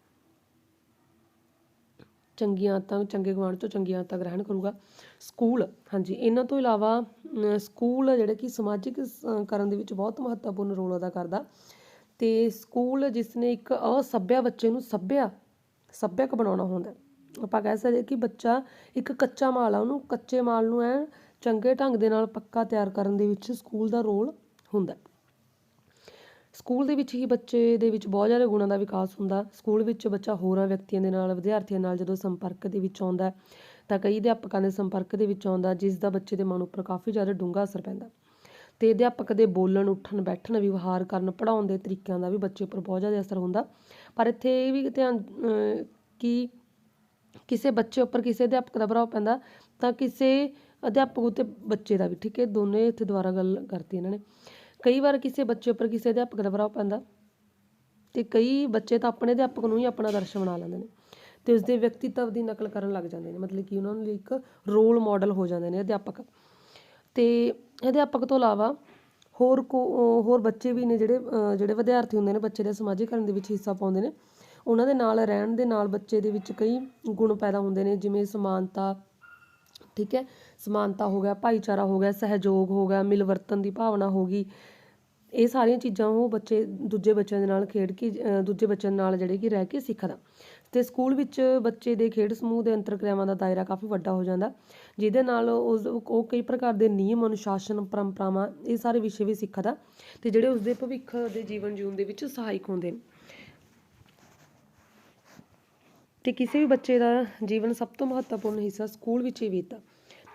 ਚੰਗੀਆਂ ਆਦਤਾਂ, ਚੰਗੇ ਗੁਆਂਢ ਤੋਂ ਚੰਗੀਆਂ ਆਦਤਾਂ ਗ੍ਰਹਿਣ ਕਰੂਗਾ। ਸਕੂਲ, ਹਾਂਜੀ, ਇਹਨਾਂ ਤੋਂ ਇਲਾਵਾ ਸਕੂਲ ਜਿਹੜੇ ਕਿ ਸਮਾਜਿਕ ਸ- ਕਰਨ ਦੇ ਵਿੱਚ ਬਹੁਤ ਮਹੱਤਵਪੂਰਨ ਰੋਲ ਅਦਾ ਕਰਦਾ। ਤੇ ਸਕੂਲ ਜਿਸ ਨੇ ਇੱਕ ਅਸੱਭਿਆ ਬੱਚੇ ਨੂੰ ਸੱਭਿਆ, ਸੱਭਿਅਕ ਬਣਾਉਣਾ ਹੁੰਦਾ। ਆਪਾਂ ਕਹਿ ਸਕਦੇ ਕਿ ਬੱਚਾ ਇੱਕ ਕੱਚਾ ਮਾਲ ਆ, ਉਹਨੂੰ ਕੱਚੇ ਮਾਲ ਨੂੰ ਐ ਚੰਗੇ ਢੰਗ ਦੇ ਨਾਲ ਪੱਕਾ ਤਿਆਰ ਕਰਨ ਦੇ ਵਿੱਚ ਸਕੂਲ ਦਾ ਰੋਲ ਹੁੰਦਾ। ਸਕੂਲ ਦੇ ਵਿੱਚ ਹੀ ਬੱਚੇ ਦੇ ਵਿੱਚ ਬਹੁਤ ਜ਼ਿਆਦਾ ਗੁਣਾਂ ਦਾ ਵਿਕਾਸ ਹੁੰਦਾ। ਸਕੂਲ ਵਿੱਚ ਬੱਚਾ ਹੋਰਾਂ ਵਿਅਕਤੀਆਂ ਦੇ ਨਾਲ, ਵਿਦਿਆਰਥੀਆਂ ਨਾਲ ਜਦੋਂ ਸੰਪਰਕ ਦੇ ਵਿੱਚ ਆਉਂਦਾ ਤਾਂ ਕਈ ਅਧਿਆਪਕਾਂ ਦੇ ਸੰਪਰਕ ਦੇ ਵਿੱਚ ਆਉਂਦਾ, ਜਿਸ ਦਾ ਬੱਚੇ ਦੇ ਮਨ ਉੱਪਰ ਕਾਫੀ ਜ਼ਿਆਦਾ ਡੂੰਘਾ ਅਸਰ ਪੈਂਦਾ। ਤੇ ਅਧਿਆਪਕ ਦੇ ਬੋਲਣ, ਉੱਠਣ, ਬੈਠਣ, ਵਿਵਹਾਰ ਕਰਨ, ਪੜ੍ਹਾਉਣ ਦੇ ਤਰੀਕਿਆਂ ਦਾ ਵੀ ਬੱਚੇ ਉੱਪਰ ਬਹੁਤ ਜ਼ਿਆਦਾ ਅਸਰ ਹੁੰਦਾ। ਪਰ ਇੱਥੇ ਇਹ ਵੀ ਧਿਆਨ ਕਿ ਕਿਸੇ ਬੱਚੇ ਉੱਪਰ, ਕਿਸੇ ਅਧਿਆਪਕ ਦਾ ਪ੍ਰਭਾਵ ਪੈਂਦਾ, ਤਾਂ ਕਿਸੇ ਅਧਿਆਪਕ ਉੱਤੇ ਬੱਚੇ ਦਾ ਵੀ, ਠੀਕ ਹੈ? ਦੋਨੇ ਇੱਥੇ ਦੁਬਾਰਾ ਗੱਲ ਕਰਤੀ ਇਹਨਾਂ ਨੇ। ਕਈ ਵਾਰ ਕਿਸੇ ਬੱਚੇ ਉੱਪਰ ਕਿਸੇ ਅਧਿਆਪਕ ਦਾ ਪ੍ਰਭਾਵ ਪੈਂਦਾ ਤੇ ਕਈ ਬੱਚੇ ਤਾਂ ਆਪਣੇ ਅਧਿਆਪਕ ਨੂੰ ਹੀ ਆਪਣਾ ਦਰਸ਼ ਬਣਾ ਲੈਂਦੇ ਨੇ ਤੇ ਉਸਦੇ ਵਿਅਕਤੀਤਵ ਦੀ ਨਕਲ ਕਰਨ ਲੱਗ ਜਾਂਦੇ ਨੇ, ਮਤਲਬ ਕਿ ਉਹਨਾਂ ਨੂੰ ਇੱਕ ਰੋਲ ਮਾਡਲ ਹੋ ਜਾਂਦੇ ਨੇ ਅਧਿਆਪਕ। ਤੇ ਅਧਿਆਪਕ ਤੋਂ ਇਲਾਵਾ ਹੋਰ ਕੋ, ਹੋਰ ਬੱਚੇ ਵੀ ਨੇ ਜਿਹੜੇ ਜਿਹੜੇ ਵਿਦਿਆਰਥੀ ਹੁੰਦੇ ਨੇ, ਬੱਚੇ ਦੇ ਸਮਾਜੀਕਰਨ ਦੇ ਵਿੱਚ ਹਿੱਸਾ ਪਾਉਂਦੇ ਨੇ, ਉਹਨਾਂ ਦੇ ਨਾਲ ਰਹਿਣ ਦੇ ਨਾਲ ਬੱਚੇ ਦੇ ਵਿੱਚ ਕਈ ਗੁਣ ਪੈਦਾ ਹੁੰਦੇ ਨੇ, ਜਿਵੇਂ ਸਮਾਨਤਾ ਠੀਕ ਹੈ? ਸਮਾਨਤਾ ਹੋ ਗਿਆ, ਭਾਈਚਾਰਾ ਹੋ ਗਿਆ, ਸਹਿਯੋਗ ਹੋ ਗਿਆ, ਮਿਲਵਰਤਨ ਦੀ ਭਾਵਨਾ ਹੋ ਗਈ। ਇਹ ਸਾਰੀਆਂ ਚੀਜ਼ਾਂ ਉਹ ਬੱਚੇ, ਦੂਜੇ ਬੱਚਿਆਂ ਦੇ ਨਾਲ ਖੇਡ ਕੇ ਦੂਜੇ ਬੱਚਿਆਂ ਨਾਲ ਜਿਹੜੇ ਕਿ ਰਹਿ ਕੇ ਸਿੱਖਦਾ। ਤੇ ਸਕੂਲ ਵਿੱਚ ਬੱਚੇ ਦੇ ਖੇਡ ਸਮੂਹ ਦੇ ਅੰਤਰਕਿਰਿਆਵਾਂ ਦਾ ਦਾਇਰਾ ਕਾਫੀ ਵੱਡਾ ਹੋ ਜਾਂਦਾ। ਜਿਹਦੇ ਨਾਲ ਉਸ, ਉਹ ਕਈ ਪ੍ਰਕਾਰ ਦੇ ਨਿਯਮ, ਅਨੁਸ਼ਾਸਨ, ਪਰੰਪਰਾਵਾਂ, ਇਹ ਸਾਰੇ ਵਿਸ਼ੇ ਵੀ ਸਿੱਖਦਾ ਤੇ ਜਿਹੜੇ ਉਸਦੇ ਭਵਿੱਖ ਦੇ ਜੀਵਨ ਜਿਉਣ ਦੇ ਵਿੱਚ ਸਹਾਇਕ ਹੁੰਦੇ ਨੇ। ਤੇ ਕਿਸੇ ਵੀ ਬੱਚੇ ਦਾ ਜੀਵਨ ਸਭ ਤੋਂ ਮਹੱਤਵਪੂਰਨ ਹਿੱਸਾ ਸਕੂਲ ਵਿੱਚ ਹੀ ਬੀਤਦਾ।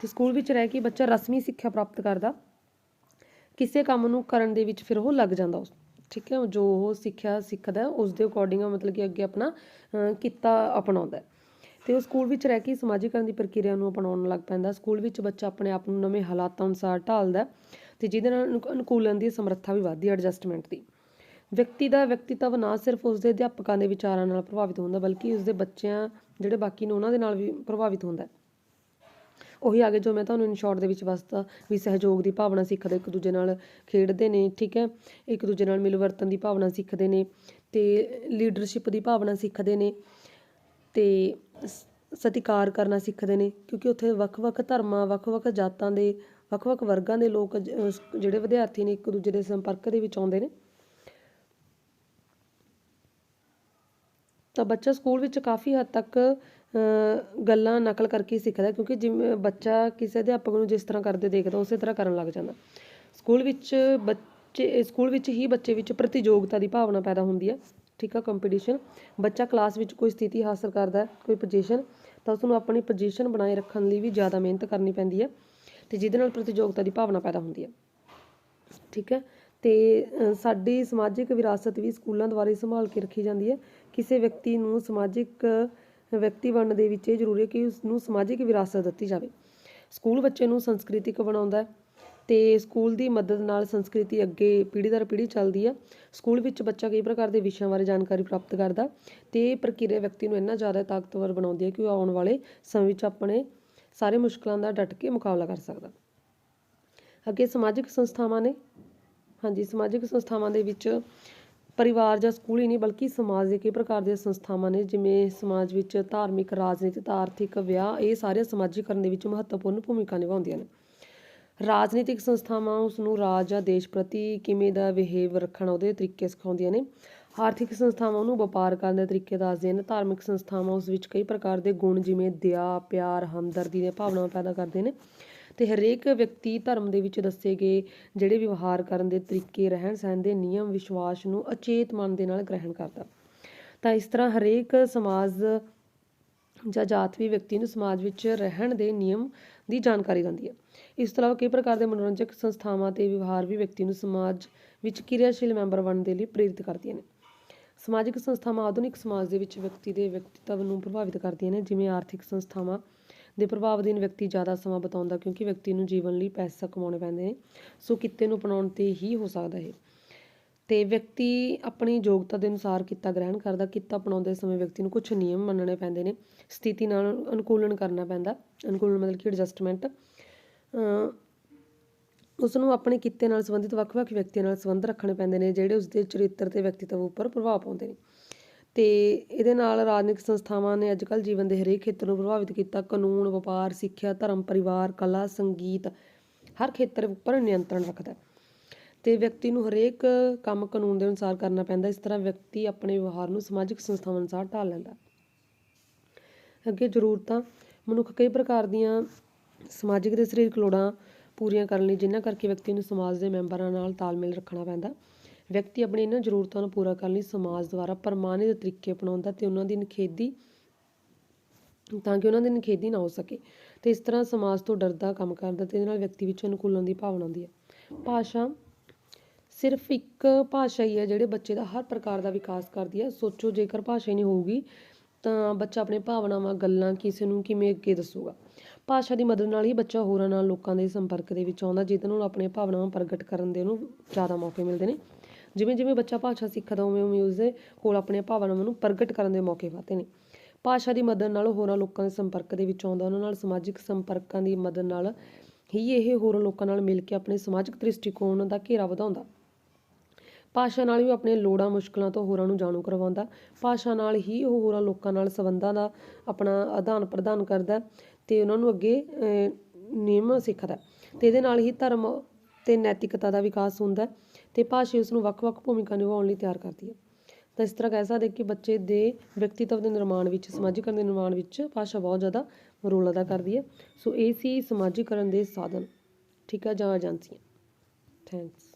ਤੇ ਸਕੂਲ ਵਿੱਚ ਰਹਿ ਕੇ ਬੱਚਾ ਰਸਮੀ ਸਿੱਖਿਆ ਪ੍ਰਾਪਤ ਕਰਦਾ, ਕਿਸੇ ਕੰਮ ਨੂੰ ਕਰਨ ਦੇ ਵਿੱਚ ਫਿਰ ਉਹ ਲੱਗ ਜਾਂਦਾ ਉਸ, ਠੀਕ ਹੈ, ਜੋ ਉਹ ਸਿੱਖਿਆ ਸਿੱਖਦਾ ਉਸ ਦੇ ਅਕੋਰਡਿੰਗ ਮਤਲਬ ਕਿ ਅੱਗੇ ਆਪਣਾ ਕਿੱਤਾ ਅਪਣਾਉਂਦਾ ਹੈ। ਤੇ ਉਹ ਸਕੂਲ ਵਿੱਚ ਰਹਿ ਕੇ ਸਮਾਜੀਕਰਨ ਦੀ ਪ੍ਰਕਿਰਿਆ ਨੂੰ ਅਪਣਾਉਣ ਲੱਗ ਪੈਂਦਾ ਸਕੂਲ ਵਿੱਚ ਬੱਚਾ ਆਪਣੇ ਆਪ ਨੂੰ ਨਵੇਂ ਹਾਲਾਤਾਂ ਅਨੁਸਾਰ ਢਾਲਦਾ ਹੈ ਤੇ ਜਿਹਦੇ ਨਾਲ ਅਨੁ- ਅਨੁਕੂਲਨ ਦੀ ਸਮਰੱਥਾ ਵੀ ਵੱਧਦੀ ਹੈ ਐਡਜਸਟਮੈਂਟ ਦੀ। ਵਿਅਕਤੀ ਦਾ ਵਿਅਕਤੀਤਵ ਨਾ ਸਿਰਫ ਉਸਦੇ ਅਧਿਆਪਕਾਂ ਦੇ ਵਿਚਾਰਾਂ ਨਾਲ ਪ੍ਰਭਾਵਿਤ ਹੁੰਦਾ, ਬਲਕਿ ਉਸਦੇ ਬੱਚਿਆਂ, ਜਿਹੜੇ ਬਾਕੀ ਨੇ ਉਹਨਾਂ ਦੇ ਨਾਲ ਵੀ ਪ੍ਰਭਾਵਿਤ ਹੁੰਦਾ ਹੈ ਉਹੀ ਆਗੇ ਜੋ ਮੈਂ ਤੁਹਾਨੂੰ ਇਨ ਸ਼ਾਰਟ ਦੇ ਵਿੱਚ ਦੱਸਤਾ ਵੀ ਸਹਿਯੋਗ ਦੀ ਭਾਵਨਾ ਸਿੱਖਦੇ, ਇੱਕ ਦੂਜੇ ਨਾਲ ਖੇਡਦੇ ਨੇ, ਠੀਕ ਹੈ? ਇੱਕ ਦੂਜੇ ਨਾਲ ਮਿਲਵਰਤਨ ਦੀ ਭਾਵਨਾ ਸਿੱਖਦੇ ਨੇ ਤੇ ਲੀਡਰਸ਼ਿਪ ਦੀ ਭਾਵਨਾ ਸਿੱਖਦੇ ਨੇ ਤੇ ਸਤਿਕਾਰ ਕਰਨਾ ਸਿੱਖਦੇ ਨੇ, ਕਿਉਂਕਿ ਉੱਥੇ ਵੱਖ-ਵੱਖ ਧਰਮਾਂ, ਵੱਖ-ਵੱਖ ਜਾਤਾਂ ਦੇ, ਵੱਖ-ਵੱਖ ਵਰਗਾਂ ਦੇ ਲੋਕ ਜਿਹੜੇ ਵਿਦਿਆਰਥੀ ਨੇ, ਇੱਕ ਦੂਜੇ ਦੇ ਸੰਪਰਕ ਦੇ ਵਿੱਚ ਆਉਂਦੇ ਨੇ। ਤਾਂ ਬੱਚਾ ਸਕੂਲ ਵਿੱਚ ਕਾਫੀ ਹੱਦ ਤੱਕ ਗੱਲਾਂ ਨਕਲ ਕਰਕੇ ਸਿੱਖਦਾ, ਕਿਉਂਕਿ ਜਿਵੇਂ ਬੱਚਾ ਕਿਸੇ ਅਧਿਆਪਕ ਨੂੰ ਜਿਸ ਤਰ੍ਹਾਂ ਕਰਦੇ ਦੇਖਦਾ, ਉਸੇ ਤਰ੍ਹਾਂ ਕਰਨ ਲੱਗ ਜਾਂਦਾ। ਸਕੂਲ ਵਿੱਚ ਬੱਚੇ, ਸਕੂਲ ਵਿੱਚ ਹੀ ਬੱਚੇ ਵਿੱਚ ਪ੍ਰਤੀਯੋਗਤਾ ਦੀ ਭਾਵਨਾ ਪੈਦਾ ਹੁੰਦੀ ਹੈ, ਠੀਕ ਆ ਕੰਪੀਟੀਸ਼ਨ ਬੱਚਾ ਕਲਾਸ ਵਿੱਚ ਕੋਈ ਸਥਿਤੀ ਹਾਸਲ ਕਰਦਾ, ਕੋਈ ਪੋਜੀਸ਼ਨ ਤਾਂ ਉਸ ਨੂੰ ਆਪਣੀ ਪੋਜੀਸ਼ਨ ਬਣਾਏ ਰੱਖਣ ਲਈ ਵੀ ਜ਼ਿਆਦਾ ਮਿਹਨਤ ਕਰਨੀ ਪੈਂਦੀ ਹੈ ਤੇ ਜਿਹਦੇ ਨਾਲ ਪ੍ਰਤੀਯੋਗਤਾ ਦੀ ਭਾਵਨਾ ਪੈਦਾ ਹੁੰਦੀ ਹੈ। ਠੀਕ ਹੈ? ਤੇ ਸਾਡੀ ਸਮਾਜਿਕ ਵਿਰਾਸਤ ਵੀ ਸਕੂਲਾਂ ਦੁਆਰਾ ਸੰਭਾਲ ਕੇ ਰੱਖੀ ਜਾਂਦੀ ਹੈ। ਕਿਸੇ ਵਿਅਕਤੀ ਨੂੰ ਸਮਾਜਿਕ ਵਿਅਕਤੀ ਬਣਨ ਦੇ ਵਿੱਚ ਇਹ ਜ਼ਰੂਰੀ ਹੈ ਕਿ ਉਸ ਨੂੰ ਸਮਾਜਿਕ ਵਿਰਾਸਤ ਦਿੱਤੀ ਜਾਵੇ। ਸਕੂਲ ਬੱਚੇ ਨੂੰ ਸੰਸਕ੍ਰਿਤਿਕ ਬਣਾਉਂਦਾ ਹੈ ਤੇ ਸਕੂਲ ਦੀ ਮਦਦ ਨਾਲ ਸੰਸਕ੍ਰਿਤੀ ਅੱਗੇ ਪੀੜ੍ਹੀ ਦਰ ਪੀੜ੍ਹੀ ਚੱਲਦੀ ਆ ਸਕੂਲ ਵਿੱਚ ਬੱਚਾ ਕਈ ਪ੍ਰਕਾਰ ਦੇ ਵਿਸ਼ਿਆਂ ਬਾਰੇ ਜਾਣਕਾਰੀ ਪ੍ਰਾਪਤ ਕਰਦਾ ਤੇ ਇਹ ਪ੍ਰਕਿਰਿਆ ਵਿਅਕਤੀ ਨੂੰ ਇੰਨਾ ਜ਼ਿਆਦਾ ਤਾਕਤਵਰ ਬਣਾਉਂਦੀ ਹੈ ਕਿ ਉਹ ਆਉਣ ਵਾਲੇ ਸਮੇਂ ਵਿੱਚ ਆਪਣੇ ਸਾਰੇ ਮੁਸ਼ਕਲਾਂ ਦਾ ਡਟ ਕੇ ਮੁਕਾਬਲਾ ਕਰ ਸਕਦਾ ਅੱਗੇ ਸਮਾਜਿਕ ਸੰਸਥਾਵਾਂ ਨੇ, ਹਾਂਜੀ, ਸਮਾਜਿਕ ਸੰਸਥਾਵਾਂ ਦੇ ਵਿੱਚ ਪਰਿਵਾਰ ਜਾਂ ਸਕੂਲ ਹੀ ਨਹੀਂ, ਬਲਕਿ ਸਮਾਜ ਦੇ ਕਈ ਪ੍ਰਕਾਰ ਦੀਆਂ ਸੰਸਥਾਵਾਂ ਨੇ, ਜਿਵੇਂ ਸਮਾਜ ਵਿੱਚ ਧਾਰਮਿਕ, ਰਾਜਨੀਤਿਕ ਆਰਥਿਕ ਵਿਆਹ, ਇਹ ਸਾਰੇ ਸਮਾਜੀਕਰਨ ਦੇ ਵਿੱਚ ਮਹੱਤਵਪੂਰਨ ਭੂਮਿਕਾ ਨਿਭਾਉਂਦੀਆਂ ਨੇ। ਰਾਜਨੀਤਿਕ ਸੰਸਥਾਵਾਂ ਉਸ ਨੂੰ ਰਾਜ ਜਾਂ ਦੇਸ਼ ਪ੍ਰਤੀ ਕਿਵੇਂ ਦਾ ਬਿਹੇਵ ਰੱਖਣਾ ਉਹਦੇ ਤਰੀਕੇ ਸਿਖਾਉਂਦੀਆਂ ਨੇ। ਆਰਥਿਕ ਸੰਸਥਾਵਾਂ ਉਹਨੂੰ ਵਪਾਰ ਕਰਨ ਦੇ ਤਰੀਕੇ ਦੱਸਦੀਆਂ ਨੇ। ਧਾਰਮਿਕ ਸੰਸਥਾਵਾਂ ਉਸ ਵਿੱਚ ਕਈ ਪ੍ਰਕਾਰ ਦੇ ਗੁਣ, ਜਿਵੇਂ ਦਇਆ, ਪਿਆਰ, ਹਮਦਰਦੀ ਦੀਆਂ ਭਾਵਨਾਵਾਂ ਪੈਦਾ ਕਰਦੇ ਨੇ। ਤੇ ਹਰੇਕ ਵਿਅਕਤੀ ਧਰਮ ਦੇ ਵਿੱਚ ਦੱਸੇ ਗਏ ਜਿਹੜੇ ਵਿਵਹਾਰ ਕਰਨ ਦੇ ਤਰੀਕੇ, ਰਹਿਣ ਸਹਿਣ ਦੇ ਨਿਯਮ, ਵਿਸ਼ਵਾਸ ਨੂੰ ਅਚੇਤ ਮਨ ਦੇ ਨਾਲ ਗ੍ਰਹਿਣ ਕਰਦਾ। ਤਾਂ ਇਸ ਤਰ੍ਹਾਂ ਹਰੇਕ ਸਮਾਜ ਜਾਂ ਜਾਤ ਵੀ ਵਿਅਕਤੀ ਨੂੰ ਸਮਾਜ ਵਿੱਚ ਰਹਿਣ ਦੇ ਨਿਯਮ ਦੀ ਜਾਣਕਾਰੀ ਦਿੰਦੀ ਹੈ। ਇਸ ਤੋਂ ਇਲਾਵਾ ਕਈ ਪ੍ਰਕਾਰ ਦੇ ਮਨੋਰੰਜਕ ਸੰਸਥਾਵਾਂ ਤੇ ਵਿਵਹਾਰ ਵੀ ਵਿਅਕਤੀ ਨੂੰ ਸਮਾਜ ਵਿੱਚ ਕਿਰਿਆਸ਼ੀਲ ਮੈਂਬਰ ਬਣਨ ਦੇ ਲਈ ਪ੍ਰੇਰਿਤ ਕਰਦੀਆਂ ਨੇ। ਸਮਾਜਿਕ ਸੰਸਥਾਵਾਂ ਆਧੁਨਿਕ ਸਮਾਜ ਦੇ ਵਿੱਚ ਵਿਅਕਤੀ ਦੇ ਵਿਅਕਤੀਤਵ ਨੂੰ ਪ੍ਰਭਾਵਿਤ ਕਰਦੀਆਂ ਨੇ, ਜਿਵੇਂ ਆਰਥਿਕ ਸੰਸਥਾਵਾਂ ਦੇ ਪ੍ਰਭਾਵ ਅਧੀਨ ਵਿਅਕਤੀ ਜ਼ਿਆਦਾ ਸਮਾਂ ਬਿਤਾਉਂਦਾ ਕਿਉਂਕਿ ਵਿਅਕਤੀ ਨੂੰ ਜੀਵਨ ਲਈ ਪੈਸਾ ਕਮਾਉਣੇ ਪੈਂਦੇ ਨੇ, ਸੋ ਕਿੱਤੇ ਨੂੰ ਅਪਣਾਉਣ ਤੇ ਹੀ ਹੋ ਸਕਦਾ ਹੈ ਤੇ ਵਿਅਕਤੀ ਆਪਣੀ ਯੋਗਤਾ ਦੇ ਅਨੁਸਾਰ ਕਿੱਤਾ ਗ੍ਰਹਿਣ ਕਰਦਾ, ਕਿੱਤਾ ਅਪਣਾਉਂਦੇ ਸਮੇਂ ਵਿਅਕਤੀ ਨੂੰ ਕੁਝ ਨਿਯਮ ਮੰਨਣੇ ਪੈਂਦੇ ਨੇ, ਸਥਿਤੀ ਨਾਲ ਅਨੁਕੂਲਨ ਕਰਨਾ ਪੈਂਦਾ, ਅਨੁਕੂਲਨ ਮਤਲਬ ਕਿ ਐਡਜਸਟਮੈਂਟ ਉਸ ਨੂੰ ਆਪਣੇ ਕਿੱਤੇ ਨਾਲ ਸੰਬੰਧਿਤ ਵੱਖ-ਵੱਖ ਵਿਅਕਤੀਆਂ ਨਾਲ ਸੰਬੰਧ ਰੱਖਣੇ ਪੈਂਦੇ ਨੇ, ਜਿਹੜੇ ਉਸ ਦੇ ਚਰਿੱਤਰ ਤੇ ਵਿਅਕਤੀਤਵ ਉੱਪਰ ਪ੍ਰਭਾਵ ਪਾਉਂਦੇ ਨੇ। ਤੇ ਇਹਦੇ ਨਾਲ ਰਾਜਨੀਤਿਕ ਸੰਸਥਾਵਾਂ ਨੇ ਅੱਜਕੱਲ੍ਹ ਜੀਵਨ ਦੇ ਹਰੇਕ ਖੇਤਰ ਨੂੰ ਪ੍ਰਭਾਵਿਤ ਕੀਤਾ। ਕਾਨੂੰਨ, ਵਪਾਰ, ਸਿੱਖਿਆ, ਧਰਮ, ਪਰਿਵਾਰ, ਕਲਾ, ਸੰਗੀਤ, ਹਰ ਖੇਤਰ ਉੱਪਰ ਨਿਯੰਤਰਣ ਰੱਖਦਾ ਹੈ। ਤੇ ਵਿਅਕਤੀ ਨੂੰ ਹਰੇਕ ਕੰਮ ਕਾਨੂੰਨ ਦੇ ਅਨੁਸਾਰ ਕਰਨਾ ਪੈਂਦਾ, ਇਸ ਤਰ੍ਹਾਂ ਵਿਅਕਤੀ ਆਪਣੇ ਵਿਵਹਾਰ ਨੂੰ ਸਮਾਜਿਕ ਸੰਸਥਾਵਾਂ ਅਨੁਸਾਰ ਢਾਲ ਲੈਂਦਾ ਅੱਗੇ ਜ਼ਰੂਰਤਾਂ, ਮਨੁੱਖ ਕਈ ਪ੍ਰਕਾਰ ਦੀਆਂ ਸਮਾਜਿਕ ਤੇ ਸਰੀਰਕ ਲੋੜਾਂ ਪੂਰੀਆਂ ਕਰਨ ਲਈ ਜਿਨ੍ਹਾਂ ਕਰਕੇ ਵਿਅਕਤੀ ਨੂੰ ਸਮਾਜ ਦੇ ਮੈਂਬਰਾਂ ਨਾਲ ਤਾਲਮੇਲ ਰੱਖਣਾ ਪੈਂਦਾ। ਵਿਅਕਤੀ ਆਪਣੀ ਇਹਨਾਂ ਜ਼ਰੂਰਤਾਂ ਨੂੰ ਪੂਰਾ ਕਰਨ ਲਈ ਸਮਾਜ ਦੁਆਰਾ ਪ੍ਰਮਾਣਿਤ ਤਰੀਕੇ ਅਪਣਾਉਂਦਾ ਤੇ ਉਹਨਾਂ ਦੀ ਨਿਖੇਧੀ ਤਾਂ ਕਿ ਉਹਨਾਂ ਦੀ ਨਿਖੇਧੀ ਨਾ ਹੋ ਸਕੇ। ਤੇ ਇਸ ਤਰ੍ਹਾਂ ਸਮਾਜ ਤੋਂ ਡਰਦਾ ਕੰਮ ਕਰਦਾ ਤੇ ਇਹਦੇ ਨਾਲ ਵਿਅਕਤੀ ਵਿੱਚ ਅਨੁਕੂਲਨ ਦੀ ਭਾਵਨਾ ਆਉਂਦੀ ਹੈ। ਭਾਸ਼ਾ ਸਿਰਫ ਇੱਕ ਭਾਸ਼ਾ ਹੀ ਹੈ ਜਿਹੜੇ ਬੱਚੇ ਦਾ ਹਰ ਪ੍ਰਕਾਰ ਦਾ ਵਿਕਾਸ ਕਰਦੀ ਹੈ। ਸੋਚੋ ਜੇਕਰ ਭਾਸ਼ਾ ਹੀ ਨਹੀਂ ਹੋਊਗੀ ਤਾਂ ਬੱਚਾ ਆਪਣੇ ਭਾਵਨਾਵਾਂ, ਗੱਲਾਂ ਕਿਸੇ ਨੂੰ ਕਿਵੇਂ ਅੱਗੇ ਦੱਸੂਗਾ? ਭਾਸ਼ਾ ਦੀ ਮਦਦ ਨਾਲ ਹੀ ਬੱਚਾ ਹੋਰਾਂ ਨਾਲ ਲੋਕਾਂ ਦੇ ਸੰਪਰਕ ਦੇ ਵਿੱਚ ਆਉਂਦਾ, ਜਿਹਦੇ ਨਾਲ ਆਪਣੇ ਭਾਵਨਾਵਾਂ ਪ੍ਰਗਟ ਕਰਨ ਦੇ ਉਹਨੂੰ ਜ਼ਿਆਦਾ ਮੌਕੇ ਮਿਲਦੇ ਨੇ। ਜਿਵੇਂ ਜਿਵੇਂ ਬੱਚਾ ਭਾਸ਼ਾ ਸਿੱਖਦਾ ਉਵੇਂ ਉਵੇਂ ਉਸਦੇ ਕੋਲ ਆਪਣੀਆਂ ਭਾਵਨਾਵਾਂ ਨੂੰ ਪ੍ਰਗਟ ਕਰਨ ਦੇ ਮੌਕੇ ਵੱਧਦੇ ਨੇ। ਭਾਸ਼ਾ ਦੀ ਮਦਦ ਨਾਲ ਹੋਰਾਂ ਲੋਕਾਂ ਦੇ ਸੰਪਰਕ ਦੇ ਵਿੱਚ ਆਉਂਦਾ, ਉਹਨਾਂ ਨਾਲ ਸਮਾਜਿਕ ਸੰਪਰਕਾਂ ਦੀ ਮਦਦ ਨਾਲ ਹੀ ਇਹ ਹੋਰਾਂ ਲੋਕਾਂ ਨਾਲ ਮਿਲ ਕੇ ਆਪਣੇ ਸਮਾਜਿਕ ਦ੍ਰਿਸ਼ਟੀਕੋਣ ਦਾ ਘੇਰਾ ਵਧਾਉਂਦਾ। ਭਾਸ਼ਾ ਨਾਲ ਵੀ ਆਪਣੀਆਂ ਲੋੜਾਂ, ਮੁਸ਼ਕਲਾਂ ਤੋਂ ਹੋਰਾਂ ਨੂੰ ਜਾਣੂ ਕਰਵਾਉਂਦਾ। ਭਾਸ਼ਾ ਨਾਲ ਹੀ ਉਹ ਹੋਰਾਂ ਲੋਕਾਂ ਨਾਲ ਸੰਬੰਧਾਂ ਦਾ ਆਪਣਾ ਆਦਾਨ ਪ੍ਰਦਾਨ ਕਰਦਾ ਤੇ ਉਹਨਾਂ ਨੂੰ ਅੱਗੇ ਨਿਯਮ ਸਿੱਖਦਾ। ਤੇ ਇਹਦੇ ਨਾਲ ਹੀ ਧਰਮ ਤੇ ਨੈਤਿਕਤਾ ਦਾ ਵਿਕਾਸ ਹੁੰਦਾ। ਤੇ ਭਾਸ਼ਾ ਉਸ ਨੂੰ ਵੱਖ-ਵੱਖ ਭੂਮਿਕਾ ਨਿਭਾਉਣ ਲਈ ਤਿਆਰ ਕਰਦੀ ਹੈ। ਤਾਂ ਇਸ ਤਰ੍ਹਾਂ ਕਹਿ ਸਕਦੇ ਕਿ ਬੱਚੇ ਦੇ ਵਿਅਕਤੀਤਵ ਦੇ ਨਿਰਮਾਣ ਵਿੱਚ ਸਮਾਜੀਕਰਨ ਦੇ ਨਿਰਮਾਣ ਵਿੱਚ ਭਾਸ਼ਾ ਬਹੁਤ ਜ਼ਿਆਦਾ ਰੋਲ ਅਦਾ ਕਰਦੀ ਹੈ। ਸੋ ਇਹ ਸੀ ਸਮਾਜੀਕਰਨ ਦੇ ਸਾਧਨ। ਠੀਕ ਹੈ, ਜਾਂ ਏਜੰਸੀਆਂ। ਥੈਂਕਸ